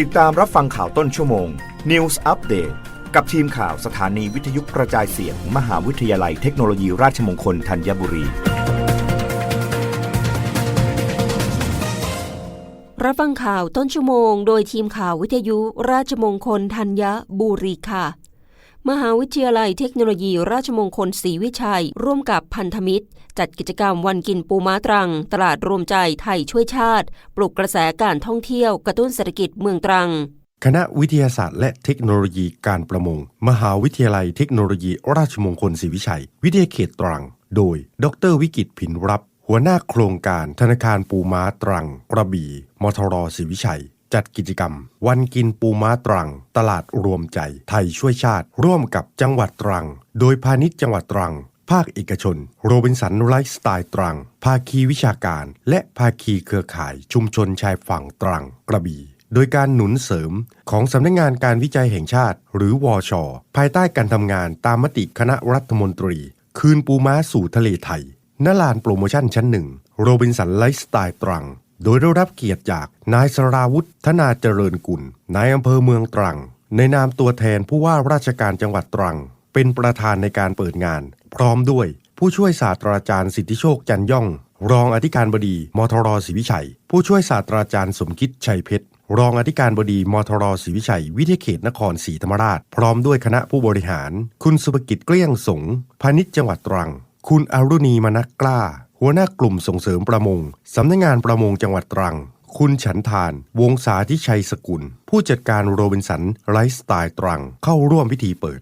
ติดตามรับฟังข่าวต้นชั่วโมง News Update กับทีมข่าวสถานีวิทยุกระจายเสียงมหาวิทยาลัยเทคโนโลยีราชมงคลธัญบุรี รับฟังข่าวต้นชั่วโมง โดยทีมข่าววิทยุราชมงคลธัญบุรีค่ะ มหาวิทยาลัยเทคโนโลยีราชมงคลศรีวิชัย ร่วมกับพันธมิตร จัดกิจกรรมวันกินปูม้าตรัง ตลาดรวมใจไทยช่วยชาติ ปลุกกระแสการท่องเที่ยวกระตุ้นเศรษฐกิจเมืองตรัง คณะวิทยาศาสตร์และเทคโนโลยีการประมง มหาวิทยาลัยเทคโนโลยีราชมงคลศรีวิชัย วิทยาเขตตรัง โดย ดรวิกิตผินรับ หัวหน้าโครงการธนาคารปูม้าตรัง กระบี่มทรศรีวิชัย จัดกิจกรรม วันกินปูม้าตรัง ตลาดรวมใจ ไทยช่วยชาติ ร่วมกับจังหวัดตรัง โดยพาณิชย์จังหวัดตรัง ภาคเอกชน โรบินสันไลฟ์สไตล์ตรัง ภาคีวิชาการ และภาคีเครือข่าย ชุมชนชายฝั่งตรัง กระบี่โดยการหนุนเสริมของสำนักงงานการวิจัยแห่งชาติ หรือวอชภายใต้การทำงานตามมติคณะรัฐมนตรี คืนปูม้าสู่ทะเลไทยณลานโปรโมชั่นชั้นหนึ่ง โรบินสันไลฟ์สไตล์ตรัง โดยได้รับเกียรติจากนายสราวุฒธนาเจริญกุล นายอำเภอเมืองตรัง ในนามตัวแทนผู้ว่าราชการจังหวัดตรัง เป็นประธานในการเปิดงาน พร้อมด้วยผู้ช่วยศาสตราจารย์สิทธิโชคจันย่อง รองอธิการบดีมทรศรีวิชัย ผู้ช่วยศาสตราจารย์สมคิดชัยเพชรรองอธิการบดีมทรศรีวิชัย วิทยาเขตนครศรีธรรมราช พร้อมด้วยคณะผู้บริหาร คุณสุภกิจเกลี้ยงสงฆ์พาณิชย์จังหวัดตรัง คุณอรุณีมนักกล้า หัวหน้ากลุ่มส่งเสริมประมง สำนักงานประมงจังหวัดตรัง คุณฉันทาน วงศาธิชัยสกุล ผู้จัดการโรบินสันไลฟ์สไตล์ตรังเข้าร่วมพิธีเปิด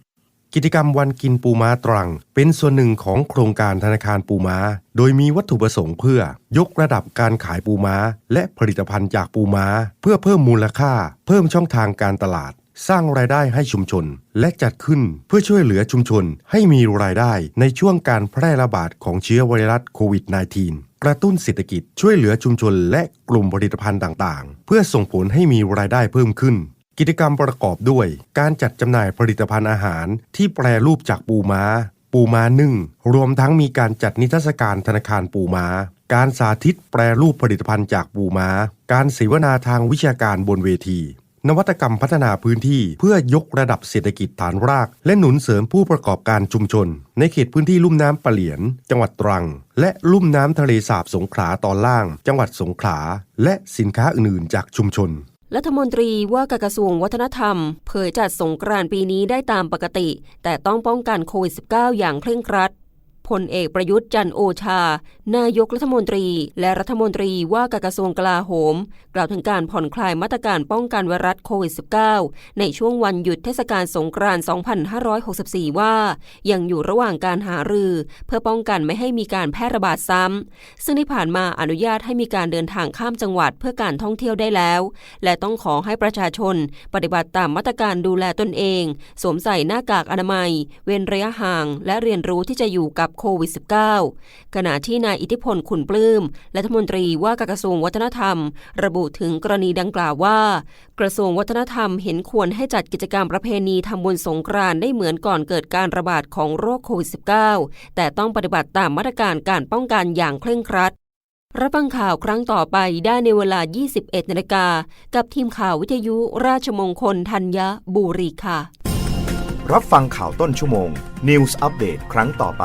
กิจกรรมวันกินปูม้าตรัง เป็นส่วนหนึ่งของโครงการธนาคารปูม้า โดยมีวัตถุประสงค์เพื่อ ยกระดับการขายปูม้า และผลิตภัณฑ์จากปูม้า เพื่อเพิ่มมูลค่า เพิ่มช่องทางการตลาด สร้างรายได้ให้ชุมชน และจัดขึ้นเพื่อช่วยเหลือชุมชนให้มีรายได้ในช่วงการแพร่ระบาดของเชื้อไวรัสโควิด -19 กระตุ้นเศรษฐกิจช่วยเหลือชุมชนและกลุ่มผลิตภัณฑ์ต่างๆ เพื่อส่งผลให้มีรายได้เพิ่มขึ้น กิจกรรมประกอบด้วย การจัดจำหน่ายผลิตภัณฑ์อาหาร ที่แปรรูปจากปูม้า ปูม้านึ่ง รวมทั้งมีการจัดนิทรรศการธนาคารปูม้าการสาธิตแปรรูปผลิตภัณฑ์จากปูม้า การเสวนาทางวิชาการบนเวที นวัตกรรมพัฒนาพื้นที่เพื่อยกระดับเศรษฐกิจฐานราก และหนุนเสริมผู้ประกอบการชุมชน ในเขตพื้นที่ลุ่มน้ำปะเหลียน จังหวัดตรัง และลุ่มน้ำทะเลสาบสงขลาตอนล่าง จังหวัดสงขลาและสินค้าอื่นๆ จากชุมชนรัฐมนตรีว่าการกระทรวงวัฒนธรรม เผยจัดสงกรานต์ปีนี้ได้ตามปกติ แต่ต้องป้องกันโควิด -19 อย่างเคร่งครัด พลเอกประยุทธ์จันโอชา นายกรัฐมนตรี และรัฐมนตรีว่าการกระทรวงกลาโหม กล่าวถึงการผ่อนคลายมาตรการป้องกันไวรัสโควิด -19 ในช่วงวันหยุดเทศกาลสงกรานต์ 2564 ว่า ยังอยู่ระหว่างการหารือ เพื่อป้องกันไม่ให้มีการแพร่ระบาดซ้ำ ซึ่งที่ผ่านมาอนุญาตให้มีการเดินทางข้ามจังหวัดเพื่อการท่องเที่ยวได้แล้ว และต้องขอให้ประชาชน ปฏิบัติตามมาตรการดูแลตนเอง สวมใส่หน้ากากอนามัย เว้นระยะห่าง และเรียนรู้ที่จะอยู่กับโควิด -19 ขณะที่นายอิทธิพลขุนปลื้มรัฐมนตรีว่าการกระทรวงวัฒนธรรม ระบุถึงกรณีดังกล่าวว่า กระทรวงวัฒนธรรมเห็นควรให้จัดกิจกรรมประเพณีทำบุญสงกรานได้เหมือนก่อนเกิดการระบาดของโรคโควิด -19 แต่ต้องปฏิบัติตามมาตรการการป้องกันอย่างเคร่งครัดรับฟังข่าวครั้งต่อไปได้ในเวลา 21นาฬิกากับทีมข่าววิทยุราชมงคลธัญบุรีค่ะ รับฟังข่าวต้นชั่วโมง News Update ครั้งต่อไป